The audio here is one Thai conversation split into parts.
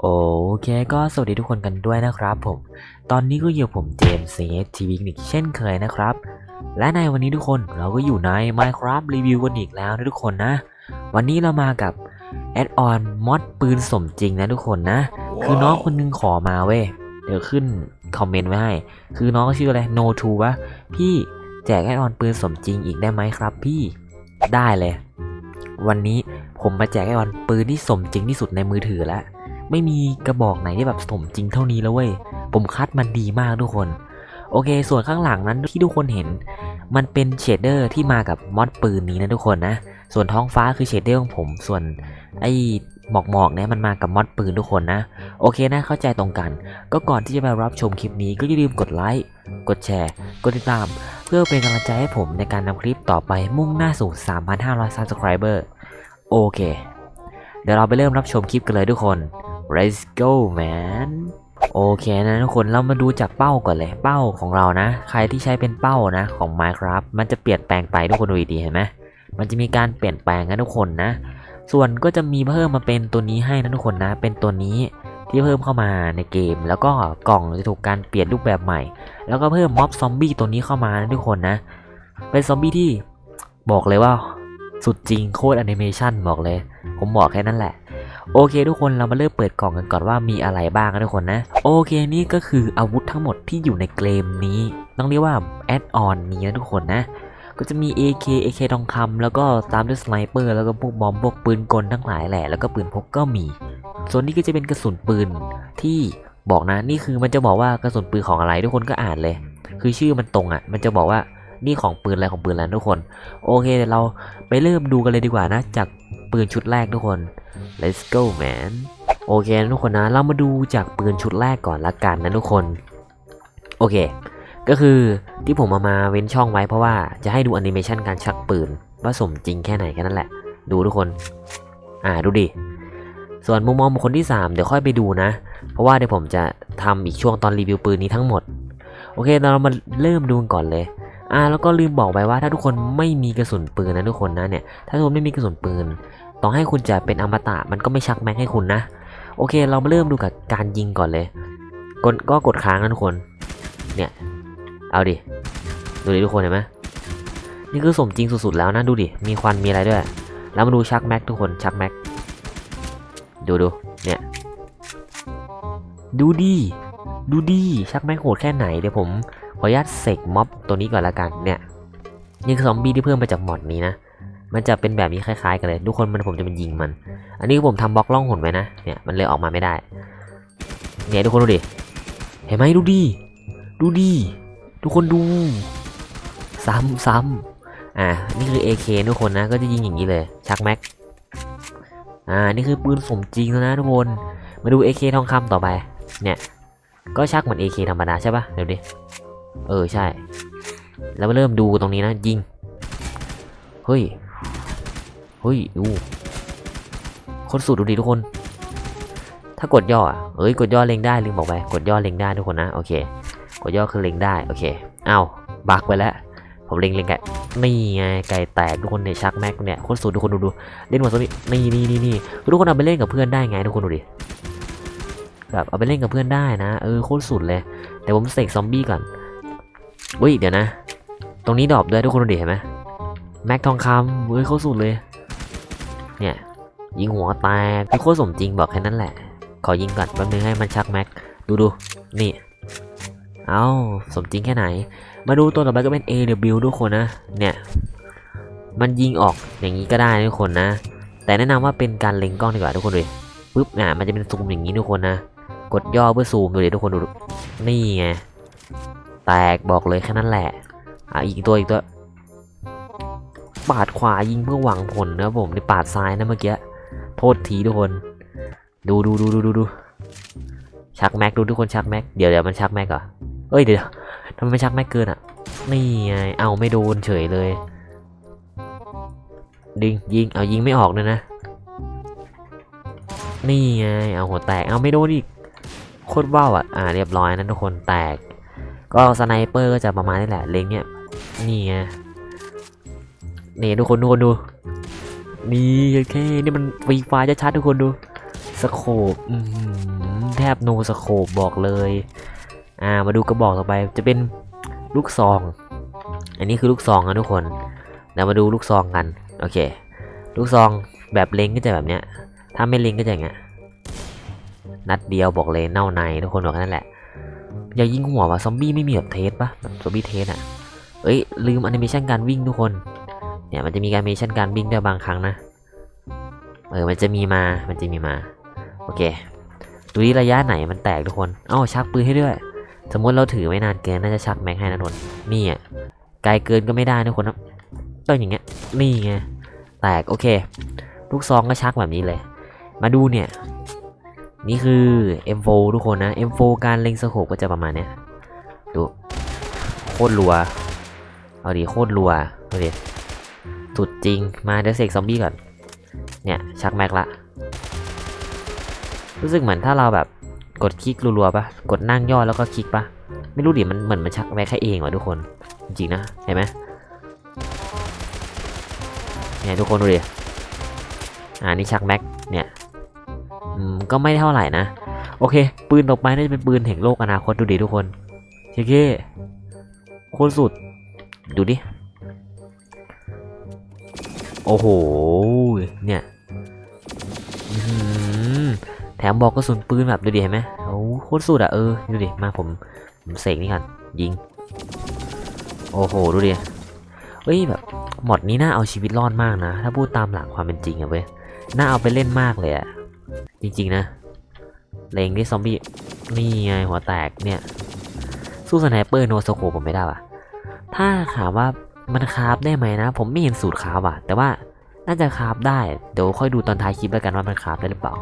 โอเคก็สวัสดีทุกคนกันด้วยนะครับผม ตอนนี้ก็อยู่ผมเจมส์เซทีวีอีกเช่นเคยนะครับ และในวันนี้ทุกคนเราก็อยู่ใน Minecraft รีวิวกันอีกแล้วนะทุกคนนะ วันนี้เรามากับแอดออนมอดปืนสมจริงนะทุกคนนะ คือน้องคนนึงขอมาเว้ย เดี๋ยวขึ้นคอมเมนต์ไว้ให้ คือน้องชื่ออะไร no to วะพี่แจกแอดออนปืนสมจริงอีกได้ไหมครับพี่ ได้เลย วันนี้ผมมาแจกแอดออนปืนที่สมจริงที่สุดในมือถือแล้ว ไม่มีกระบอกไหนที่แบบสมจริงเท่านี้แล้วเว้ย ผมคัดมันดีมากทุกคน โอเค ส่วนข้างหลังนั้นที่ทุกคนเห็น มันเป็นเชดเดอร์ที่มากับมอดปืนนี้นะทุกคนนะ ส่วนท้องฟ้าคือเชดเดอร์ของผม ส่วนไอ้หมอกหมอกเนี่ยมันมากับมอดปืนทุกคนนะ โอเคนะเข้าใจตรงกัน ก็ก่อนที่จะไปรับชมคลิปนี้ก็อย่าลืมกดไลค์กดแชร์ กดติดตาม เพื่อเป็นกำลังใจให้ผมในการนำคลิปต่อไปมุ่งหน้าสู่ 3,500 subscriber โอเค เดี๋ยวเราไปเริ่มรับชมคลิปกันเลยทุกคน let's go man โอเคนะทุกคนเรามาดูจากเป้าก่อนเลยเป้าของเรานะ ใครที่ใช้เป็นเป้านะของ Minecraft มันจะเปลี่ยนแปลงไปทุกคนดูดีเห็นไหมมันจะมีการเปลี่ยนแปลงนะทุกคนนะ ส่วนก็จะมีเพิ่มมาเป็นตัวนี้ให้นะทุกคนนะ เป็นตัวนี้ที่เพิ่มเข้ามาในเกม แล้วก็กล่องจะถูกการเปลี่ยนรูปแบบใหม่ แล้วก็เพิ่มม็อบซอมบี้ตัวนี้เข้ามานะทุกคนนะ เป็นซอมบี้ที่บอกเลยว่าสุดจริงโคตรแอนิเมชันบอกเลย ผมบอกแค่นั้นแหละ โอเค ทุกคนเรามาเริ่มเปิดกล่องกันก่อนว่ามีอะไรบ้างนะทุกคนนะ โอเคนี่ก็คืออาวุธทั้งหมดที่อยู่ในเกมนี้ ต้องเรียกว่าแอดออนนี้นะทุกคนนะ ก็จะมี AK AK ทองคำแล้วก็ตามด้วยสไนเปอร์แล้วก็พวกบอมพวกปืนกลทั้งหลายแหละแล้วก็ปืนพกก็มี ส่วนนี้ก็จะเป็นกระสุนปืนที่บอกนะนี่คือมันจะบอกว่ากระสุนปืนของอะไรทุกคนก็อ่านเลย คือชื่อมันตรงอะ มันจะบอกว่านี่ของปืนอะไรของปืนอะไรทุกคน โอเคเดี๋ยวเราไปเริ่มดูกันเลยดีกว่านะ จาก ปืนชุดแรกทุกคน let's go man โอเคนะทุกคนนะ เรามาดูจากปืนชุดแรกก่อนละกันนะทุกคน โอเค ก็คือที่ผมเอามาเว้นช่องไว้เพราะว่าจะให้ดูแอนิเมชันการชักปืนว่าสมจริงแค่ไหนแค่นั้นแหละ ดูทุกคน อ่าดูดิ ส่วนมุมมองบุคคลที่ 3 เดี๋ยวค่อยไปดูนะ เพราะว่าเดี๋ยวผมจะทำอีกช่วงตอนรีวิวปืนนี้ทั้งหมด โอเคเรามาเริ่มดูก่อนเลย อ่าแล้วก็ลืมบอกไปว่าถ้าทุกคนไม่มีกระสุนปืนนะทุกคนนะเนี่ยถ้าทุกคนไม่มีกระสุนปืน ต่อให้คุณจะเป็นอมตะมันก็ไม่ชักแม็กให้คุณนะ โอเค เรามาเริ่มดูกับการยิงก่อนเลยกดก็กดค้างนะทุกคน เนี่ย เอาดิ ดูดิทุกคนเห็นไหมนี่คือสมจริงสุดๆแล้วนะดูดิ มีควันมีอะไรด้วย แล้วมาดูชักแม็กทุกคนชักแม็ก ดูดูเนี่ย ดูดี ดูดีชักแม็กโหดแค่ไหนเดี๋ยวผม ขออนุญาตเสกม็อบตัวนี้ก่อนละกันเนี่ยนี่คือซอมบี้ที่เพิ่มมาจากมอดนี้นะ มันจะเป็นแบบนี้คล้ายๆกันเลย ทุกคนมันผมจะเป็นยิงมัน อันนี้ผมทำบล็อกล่องหนไว้นะ เนี่ยมันเลยออกมาไม่ได้ เนี่ยทุกคนดูดิ เห็นไหมดูดีดูดีทุกคนดู ซ้ำซ้ำอ่า นี่คือ AK ทุกคนนะ ก็จะยิงอย่างนี้เลย ชักแม็ก อ่า นี่คือปืนสมจริงแล้วนะทุกคน มาดู AK ทองคำต่อไป เนี่ย ก็ชักเหมือน AK ธรรมดาใช่ปะเดี๋ยวดิ เออใช่ แล้วเริ่มดูตรงนี้นะยิง เฮ้ย เฮ้ยดูโคนสุดดูดิทุกคน ถ้ากดย่ออะเอ้ยกดย่อเล็งได้ลืมบอกไปกดย่อเล็งได้ทุกคนนะโอเค กดย่อคือเล็งได้โอเคเอ้าบักไปแล้วผมเล็งเล็งไก่นี่ไงไก่แตกทุกคนเนี่ยชักแม็กเนี่ยโคนสุดทุกคนดูดูเล่นหมดตัวนี้นี่นี่นี่นี่ทุกคนเอาไปเล่นกับเพื่อนได้ไงทุกคนดูดิแบบเอาไปเล่นกับเพื่อนได้นะ เออโคตรสุดเลยแต่ผมเสกซอมบี้ก่อน อุ้ยเดี๋ยวนะ ตรงนี้ดรอปด้วยทุกคนดูดิเห็นไหมแม็กทองคำเฮ้ยเขาสุดเลย เนี่ย ยิงหัวแตกพี่โคตรสมจริงบอกแค่นั้นแหละ ขอยิงก่อนแป๊บนึงให้มันชักแม็ก ดูดูนี่ เอาสมจริงแค่ไหน มาดูตัวต่อไปก็เป็น AW ทุกคนนะ เนี่ย มันยิงออกอย่างนี้ก็ได้ทุกคนนะ แต่แนะนำว่าเป็นการเล็งกล้องดีกว่าทุกคนดูปุ๊บเนี่ยมันจะเป็นซูมอย่างนี้ทุกคนนะ กดย่อเพื่อซูมดูดิทุกคนดูดินี่ไง แตกบอกเลยแค่นั้นแหละ อะอีกตัวอีกตัว ปาดขวายิงเพื่อหวังผลนะผมในปาดซ้ายนะเมื่อกี้ โทษทีทุกคน ดูดูดูดูดูดูชักแม็กดูทุกคนชักแม็ก เดี๋ยวเดี๋ยวมันชักแม็กเหรอเอ้ยเดี๋ยวทำไมชักแม็กเกินอะ นี่ไง เอาไม่โดนเฉยเลย ดิงยิง เอายิงไม่ออกเลยนะ นี่ไง เอาหัวแตก เอาไม่โดนอีก โคตรว้าวอะ อ่าเรียบร้อยนะทุกคนแตก ก็สไนเปอร์ก็จะประมาณนี้แหละเล็งเนี่ยนี่ไงนี่ทุกคนทุกคนดูนี่โอเคนี่มันฟีไฟล์ชัดๆทุกคนดูสโคปแทบโนสโคปบอกเลย อ่ามาดูกระบอกต่อไปจะเป็นลูกซอง อันนี้คือลูกซองนะทุกคนเดี๋ยวมาดูลูกซองกันโอเค ลูกซองแบบเล็งก็จะแบบเนี้ยถ้าไม่เล็งก็จะอย่างเงี้ยนัดเดียวบอกเลยเน่าในทุกคนบอกแค่นั้นแหละ อย่ายิงหัวว่ะซอมบี้ไม่มีแบบเทสปะแบบซอมบี้เทสอะเอ้ยลืมแอนิเมชันการวิ่งทุกคน เนี่ยมันจะมีการแอนิเมชันการวิ่งด้วยบางครั้งนะ เออมันจะมีมา มันจะมีมา โอเค ดูที่ระยะไหนมันแตกทุกคน เอ้าชักปืนให้ด้วย สมมติเราถือไม่นานเกินน่าจะชักแม็กให้นะทุกคนนี่อะไกลเกินก็ไม่ได้นะทุกคนนะต้องอย่างเงี้ย นี่ไง แตกโอเค ลูกซองก็ชักแบบนี้เลย มาดูเนี่ย นี่คือ M4 ทุกคนนะ M4 การเล็งสโคปก็จะประมาณเนี้ยดูโคตรรัว เอาดิโคตรรัวเอาดิสุดจริงมาเดี๋ยวเสกซอมบี้ก่อน เนี่ยชักแม็กละ รู้สึกเหมือนถ้าเราแบบกดคลิกรัวๆปะกดนั่งย่อแล้วก็คลิกปะไม่รู้ดิมันเหมือนมันชักแม็กแค่เองว่ะทุกคน จริงนะเห็นไหมเนี่ยทุกคนดูดิอ่านี่ชักแม็กเนี่ย ก็ไม่เท่าไหร่นะ โอเค ปืนต่อไปน่าจะเป็นปืนแห่งโลกอนาคตดูดิทุกคนเท่โคตรสุด ดูดิ โอ้โห เนี่ยแถมบอกกระสุนปืนแบบดูดิเห็นไหมโอ้โคตรสุดอะเออ ดูดิ มาผมผมเสกนี่กันยิง โอ้โห ดูดิเฮ้ยแบบหมดนี้น่าเอาชีวิตรอดมากนะ ถ้าพูดตามหลักความเป็นจริงอะเว้ย น่าเอาไปเล่นมากเลยอะ จริงๆนะเลงที่ซอมบี้นี่ไงหัวแตกเนี่ย สู้สไนเปอร์โนสโคผมไม่ได้ว่ะ ถ้าถามว่ามันคาฟได้ไหมนะ ผมไม่เห็นสูตรคาฟอะ แต่ว่าน่าจะคาฟได้ เดี๋ยวค่อยดูตอนท้ายคลิปแล้วกันว่ามันคาฟได้หรือเปล่า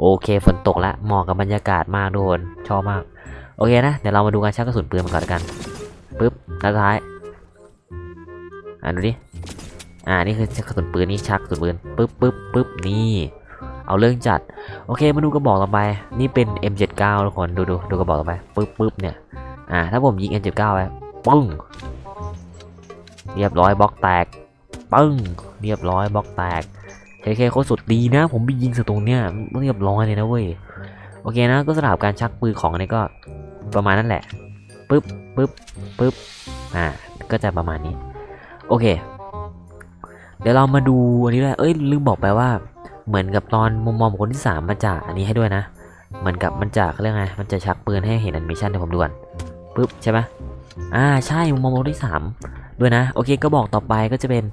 โอเคฝนตกแล้วเหมาะกับบรรยากาศมากทุกคนชอบมาก โอเคนะ เดี๋ยวเรามาดูการชักกระสุนปืนมันก่อนกันปึ๊บแล้วท้าย อ่าดูดิ อ่านี่คือชักระสุนปืนนี่ชักกระสุนปืนปึ๊บปึ๊บปึ๊บนี่ เอาเรื่องจัด โอเคมาดูกระบอกต่อไป นี่เป็น M79 ทุกคนดูดูดูกระบอกต่อไปปึ๊บปึ๊บเนี่ยอ่าถ้าผมยิง M79 ไปปึ้งเรียบร้อยบล็อกแตกปึ้งเรียบร้อยบล็อกแตกเคเคโคตรสุดดีนะ ผมไปยิงสตรงเนี้ยเรียบร้อยเลยนะเว้ยโอเคนะก็สำหรับการชักปืนของอันนี้ก็ประมาณนั้นแหละปึ๊บปึ๊บปึ๊บอ่าก็จะประมาณนี้ โอเค เดี๋ยวเรามาดูอันนี้เลยเอ้ยลืมบอกไปว่า เหมือนกับตอนมุมมองของคนที่สามมันจะอันนี้ให้ด้วยนะ เหมือนกับมันจะเขาเรียกไงมันจะชักปืนให้เห็นแอนิเมชันให้ผมดูก่อนปึ๊บใช่ไหมอ่าใช่มุมมองคนที่สามด้วยนะโอเคก็บอกต่อไปก็จะเป็น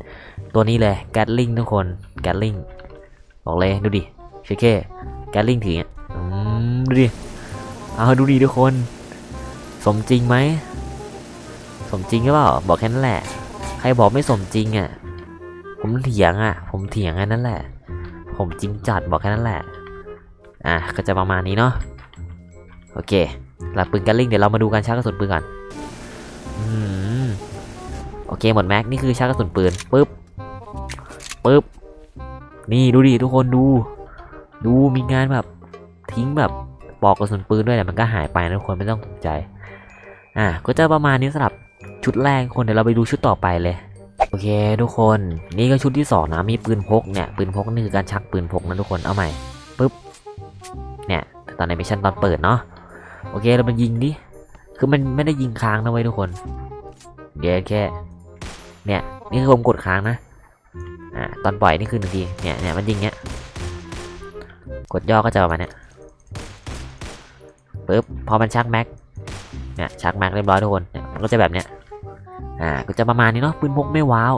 ตัวนี้เลยแก l ลิงทุกคนแก l ลิงบอกเลยดูดิเชเคแก l ลิงถือเนี่ยดูดิเอาดูดิทุกคน สมจริงไหมสมจริงหรือเปล่าบอกแค่นั้นแหละ ใครบอกไม่สมจริงอะผมเถียงอะ ผมเถียงแค่นั้นแหละ ผมจริงจัดบอกแค่นั้นแหละ อะก็จะประมาณนี้เนาะ โอเค หลักปืนกันลิงเดี๋ยวเรามาดูการชักกระสุนปืนก่อนอืมโอเคหมดแม็กนี่คือชักกระสุนปืนปึ๊บปึ๊บ นี่ดูดิทุกคนดู ดูมีงานแบบทิ้งแบบปอกกระสุนปืนด้วยแต่มันก็หายไปนะทุกคนไม่ต้องตกใจ อะก็จะประมาณนี้สำหรับชุดแรกคนเดี๋ยวเราไปดูชุดต่อไปเลย โอเคทุกคนนี่ก็ชุดที่สองนะมีปืนพกเนี่ยปืนพกนี่คือการชักปืนพกนะทุกคนเอาใหม่ปุ๊บเนี่ยตอนในมิชชั่นตอนเปิดเนาะโอเคเรามายิงดิคือมันไม่ได้ยิงค้างนะเว้ยทุกคนเดี๋ยวแค่เนี่ยนี่คือผมกดค้างนะอ่าตอนปล่อยนี่คือหนึ่งทีเนี่ยเนี่ยมันยิงเนี้ยกดย่อก็จะประมาณเนี้ยปึ๊บพอมันชักแม็กเนี่ยชักแม็กเรียบร้อยทุกคนเนี่ยมันก็จะแบบเนี้ย อ่าก็จะประมาณนี้เนาะปืนพกไม่ว้าว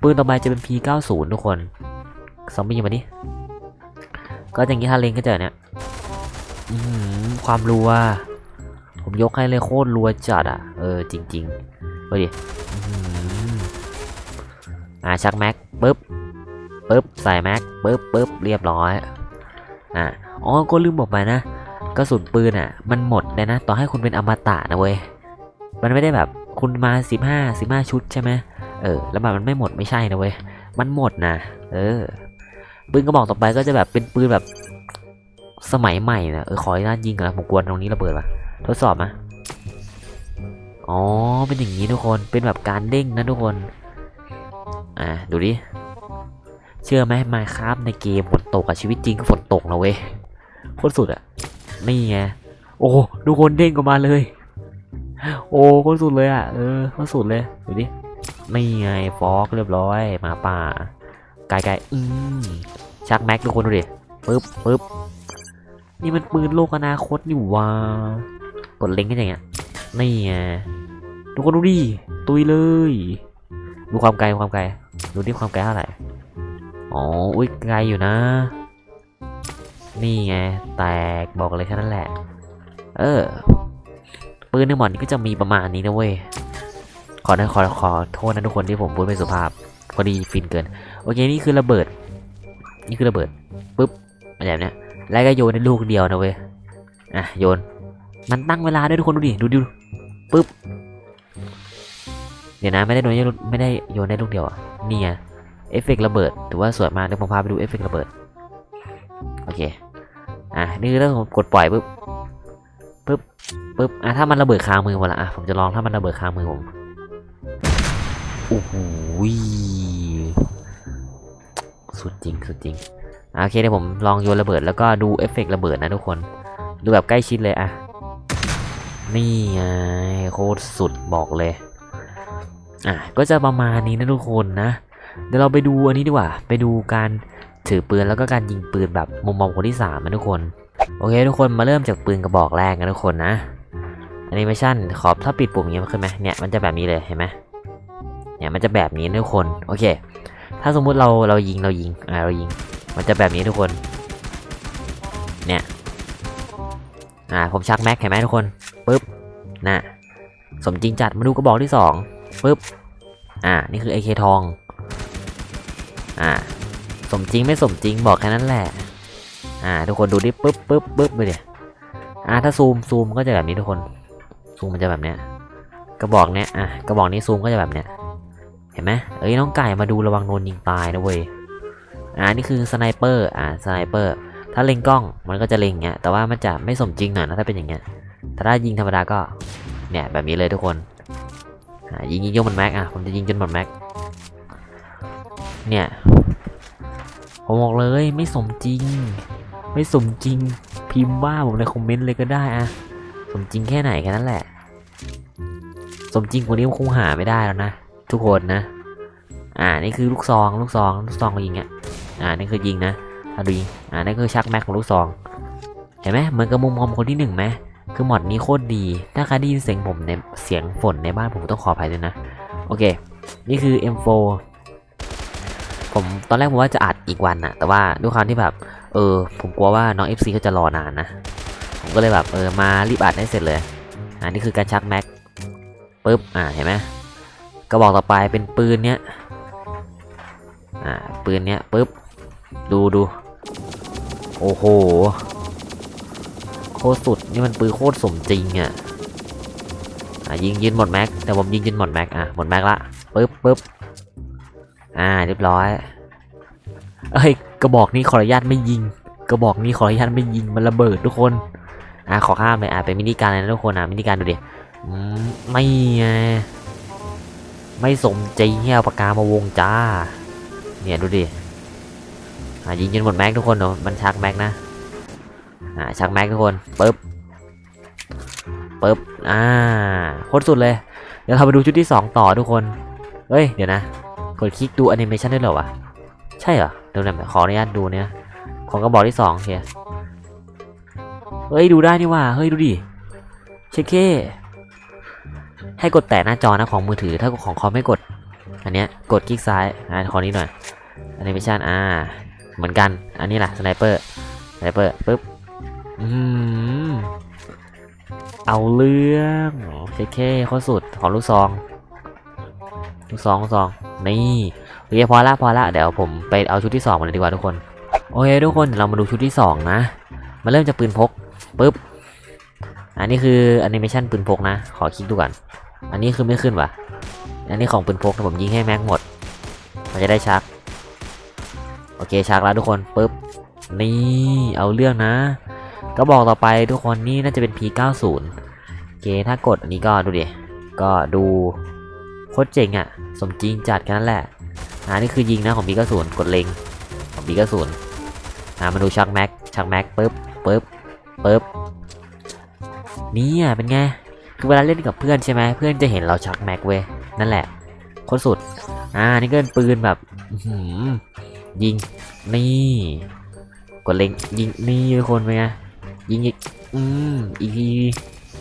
ปืนต่อไปจะเป็น P90 ทุกคนซอมบี้มาดิก็อย่างนี้ถ้าเล็งก็เจะเนี่ยอื้อหือความรัว ผมยกให้เลยโคตรรัวจัดอะ เออจริงๆดูดิอื้อหืออ่าชักแม็กปึ๊บปึ๊บใส่แม็กปึ๊บปึ๊บเรียบร้อยอ่าอ๋อก็ลืมบอกไปนะกระสุนปืนอะ มันหมดเลยนะ ต่อให้คุณเป็นอมตะนะเว้ย มันไม่ได้แบบ คุณมา 15 15 ชุดใช่ไหมเออ แล้วมันไม่หมดไม่ใช่นะเว้ย มันหมดนะ เออ ปืนกระบอกต่อไปก็จะแบบเป็นปืนแบบสมัยใหม่นะเออ ขออนุญาตยิงก่อนนะผมกลัวตรงนี้ระเบิดว่ะ ทดสอบนะอ๋อ เป็นอย่างนี้ทุกคน เป็นแบบการเด้งนะทุกคน อ่า ดูดิ เชื่อไหมมาครับในเกมฝนตกอะชีวิตจริงก็ฝนตกนะเว้ย โคตรสุดอะนี่ไง โอ้ ทุกคนเด้งออกมาเลย โอ้คตรสุดเลยอะ เออโคตรสุดเลยดูดินี่ไงฟอกเรียบร้อยหมาป่าไกลๆอืมชักแม็กทุกคนดูดิปึ๊บปึ๊บนี่มันปืนโลกอนาคตนี่ว่ากดเล็งกันอย่างเงี้ยนี่ไงทุกคนดูดิตุยเลย ดูความไกลความไกล ดูที่ความไกลเท่าไหร่อ๋ออุ้ยไกลอยู่นะ นี่ไงแตกบอกเลยแค่นั้นแหละ เออ ปืนในหมอนนี่ก็จะมีประมาณนี้นะเว้ย ขอนะขอขอโทษนะทุกคนที่ผมพูดไม่สุภาพ พอดีฟินเกิน โอเคนี่คือระเบิด นี่คือระเบิดปุ๊บอะไรแบบเนี้ย แล้วก็โยนในลูกเดียวนะเว้ย อะโยน มันตั้งเวลาด้วยทุกคนดูดิ ดูดิปุ๊บ เดี๋ยวนะไม่ได้โดนไม่ได้โยนได้ลูกเดียวอะนี่ไงเอฟเฟกต์ระเบิดถือว่าสวยมากเดี๋ยวผมพาไปดูเอฟเฟกต์ระเบิด โอเค อะนี่คือเรื่องของกดปล่อยปุ๊บ ปุ๊บปุ๊บอะถ้ามันระเบิดคามือหมดละอะผมจะลองถ้ามันระเบิดคามือผมโอ้โหสุดจริงสุดจริงอะโอเคเดี๋ยวผมลองโยนระเบิดแล้วก็ดูเอฟเฟกต์ระเบิดนะทุกคนดูแบบใกล้ชิดเลยอะนี่ไงโคตรสุดบอกเลยอะก็จะประมาณนี้นะทุกคนนะ เดี๋ยวเราไปดูอันนี้ดีกว่า ไปดูการถือปืนแล้วก็การยิงปืนแบบมุมมองคนที่สามนะทุกคน โอเคทุกคนมาเริ่มจากปืนกระบอกแรกกันทุกคนนะแอนิเมชันขอบถ้าปิดปุ่มอย่างนี้มันขึ้นไหมเนี่ยมันจะแบบนี้เลยเห็นไหมเนี่ยมันจะแบบนี้ทุกคนโอเค ถ้าสมมุติเราเรายิงเรายิงอ่าเรายิง มันจะแบบนี้ทุกคน เนี่ยอ่าผมชักแม็กเห็นไหมทุกคนปึ๊บนะสมจริงจัดมาดูกระบอกที่สองปึ๊บอ่านี่คือ AK ทองอ่าสมจริงไม่สมจริงบอกแค่นั้นแหละ อ่า ทุกคนดูดิปึ๊บปึ๊บปึ๊บไปเดี๋ยอ่าถ้าซูมซูมก็จะแบบนี้ทุกคนซูมมันจะแบบเนี้ยกระบอกเนี้ยอะกระบอกนี้ซูมก็จะแบบเนี้ยเห็นไหมเอ้ยน้องไก่มาดูระวังโดนยิงตายนะเว้ยอ่านี่คือสไนเปอร์อ่าสไนเปอร์ถ้าเล็งกล้องมันก็จะเล็งอย่างเงี้ยแต่ว่ามันจะไม่สมจริงหน่อยนะถ้าเป็นอย่างเงี้ยแต่ถ้ายิงธรรมดาก็เนี่ยแบบนี้เลยทุกคนอ่ายิงยิงยกหมดแม็กอะผมจะยิงจนหมดแม็กเนี่ยผมบอกเลยไม่สมจริง ไม่สมจริงพิมพ์ว่าผมในคอมเมนต์เลยก็ได้อะสมจริงแค่ไหนแค่นั้นแหละ สมจริงกว่านี้คงหาไม่ได้แล้วนะทุกคนนะ อ่านี่คือลูกซองลูกซองลูกซองยิงอะอ่านี่คือยิงนะถ้าดูยิงอ่านี่คือชักแม็กของลูกซองเห็นไหมเหมือนกับมุมมองคนที่หนึ่งไหมคือหมอดนี้โคตรดี ถ้าใครได้ยินเสียงผมในเสียงฝนในบ้านผมต้องขออภัยด้วยนะ โอเค นี่คือ M4 ผมตอนแรกผมว่าจะอัดอีกวันนะแต่ว่าด้วยความที่แบบ เออ ผมกลัวว่าน้อง FC เขาจะรอนานนะ ผมก็เลยแบบเออมารีบอัดให้เสร็จเลยอ่านี่คือการชักแม็กปึ๊บ อ่าเห็นไหมกระบอกต่อไปเป็นปืนเนี้ย อ่า ปืนเนี้ยปึ๊บ ดูดู โอ้โห โคตรสุด นี่มันปืนโคตรสมจริงอะ่ะอะยิงยิงหมดแม็ก แต่ผมยิงจนหมดแม็ก อะ หมดแม็กละ ปึ๊บปึ๊บอ่า เรียบร้อย เอ้ยกระบอกนี้ขออนุญาตไม่ยิง กระบอกนี้ขออนุญาตไม่ยิงมันระเบิดทุกคนอ่าขอข้ามเลยอ่าเป็นมินิการเลยนะทุกคนอะมินิการดูดิไม่ไงไม่สมใจริงเฮียเอาปากกามาวงจ้า เนี่ยดูดิอ่ายิงจนหมดแม็กทุกคนเนาะมันชักแม็กนะอ่าชักแม็กทุกคนปึ๊บปึ๊บอ่าโคตรสุดเลย เดี๋ยวเราไปดูชุดที่สองต่อทุกคนเฮ้ย เดี๋ยวนะ กดคลิกดูแอนิเมชันได้หรอวะ ใช่เหรอเดี๋ยวนะขออนุญาตดูเนี่ยของกระบอกที่สองเฮียเฮ้ยดูได้นี่ว่าเฮ้ยดูดิเช็คเคให้กดแตะหน้าจอนะของมือถือถ้าของคอมไม่กด อันเนี้ยกดคลิกซ้ายอ่าขอนี้หน่อยแอนิเมชันอ่า เหมือนกัน อันนี้แหละสไนเปอร์สไนเปอร์ปึ๊บอืมเอาเรื่องเช็คเคโคตรสุดของลูกซองลูกซองลูกซองนี่ เคพอละพอละเดี๋ยวผมไปเอาชุดที่สองมาเลยดีกว่าทุกคน โอเคทุกคนเรามาดูชุดที่สองนะ มาเริ่มจากปืนพกปุ๊บ อันนี้คือแอนิเมชันปืนพกนะ ขอคลิกดูก่อน อันนี้คือไม่ขึ้นวะอันนี้ของปืนพกนะผมยิงให้แม็กหมด มันจะได้ชัก โอเคชักแล้วทุกคนปุ๊บ นี่เอาเรื่องนะ ก็บอกต่อไปทุกคนนี่น่าจะเป็น P90 โอเคถ้ากดอันนี้ก็ดูดิ ก็ดูโคตรเจ๋งอะ่ะ สมจริงจัดแค่นั้นแหละ อ่านี่คือยิงนะของ P90 กดเล็งของ P90 อ่ามาดูชักแม็กชักแม็กปึ๊บปึ๊บปึ๊บนี่อะเป็นไงคือเวลาเล่นกับเพื่อนใช่ไหมเพื่อนจะเห็นเราชักแม็กเว้ยนั่นแหละโคตรสุด อ่านี่ก็เป็นปืนแบบหือยิงนี่กดเล็งยิงนี่ทุกคนเป็นไงยิงอีกอืมอีกที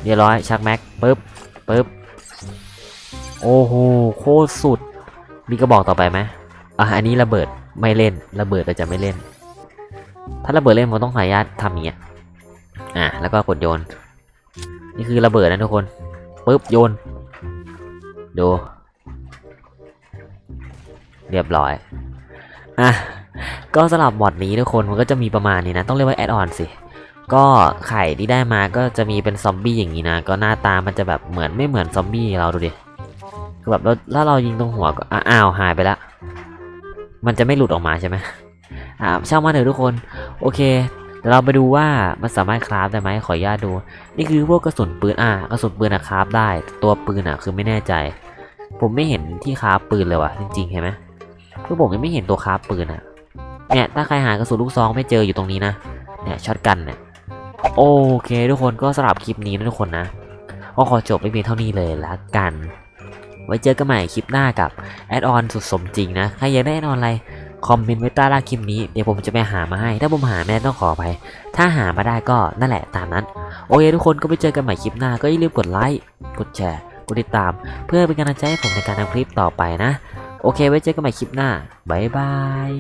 เรียบร้อยชักแม็กปึ๊บปึ๊บโอ้โหโคตรสุด มีกระบอกต่อไปไหมอะอันนี้ระเบิดไม่เล่น ระเบิดแต่จะไม่เล่น ถ้าระเบิดเล่นมันต้องขออนุญาตทำอย่างเงี้ยอะแล้วก็กดโยน นี่คือระเบิดนะทุกคนปึ๊บโยนดูเรียบร้อยอะก็สำหรับมอดนี้ทุกคนมันก็จะมีประมาณนี้นะ ต้องเรียกว่าแอดออนสิก็ไข่ที่ได้มาก็จะมีเป็นซอมบี้อย่างนี้นะ ก็หน้าตามันจะแบบเหมือนไม่เหมือนซอมบี้เราดูดิ คือแบบแล้วถ้าเรายิงตรงหัวก็อ้าวหายไปละ มันจะไม่หลุดออกมาใช่ไหมอ่าช่างมาเถอะทุกคน โอเคเดี๋ยวเราไปดูว่ามันสามารถคราฟได้ไหมขออนุญาตดู นี่คือพวกกระสุนปืนอะกระสุนปืนอะคราฟได้ ตัวปืนอะคือไม่แน่ใจ ผมไม่เห็นที่คราฟปืนเลยว่ะจริงๆเห็นไหมคือผมยังไม่เห็นตัวคราฟปืนอะเนี่ยถ้าใครหากระสุนลูกซองไม่เจออยู่ตรงนี้นะเนี่ยช็อตกันเนี่ยโอเค ทุกคนก็สำหรับคลิปนี้นะทุกคนนะก็ขอจบไปเพียงเท่านี้เลยละกัน ไว้เจอกันใหม่คลิปหน้ากับแอดออนสุดสมจริงนะ ใครอยากได้แอดออนอะไร คอมเมนต์ไว้ใต้ล่างคลิปนี้ เดี๋ยวผมจะไปหามาให้ ถ้าผมหาไม่ได้ต้องขอไปถ้าหามาได้ก็นั่นแหละตามนั้น โอเคทุกคนก็ไปเจอกันใหม่คลิปหน้า ก็อย่าลืมกดไลค์ กดแชร์ กดติดตาม เพื่อเป็นกำลังใจให้ผมในการทำคลิปต่อไปนะ โอเค ไว้เจอกันใหม่คลิปหน้า บ๊ายบาย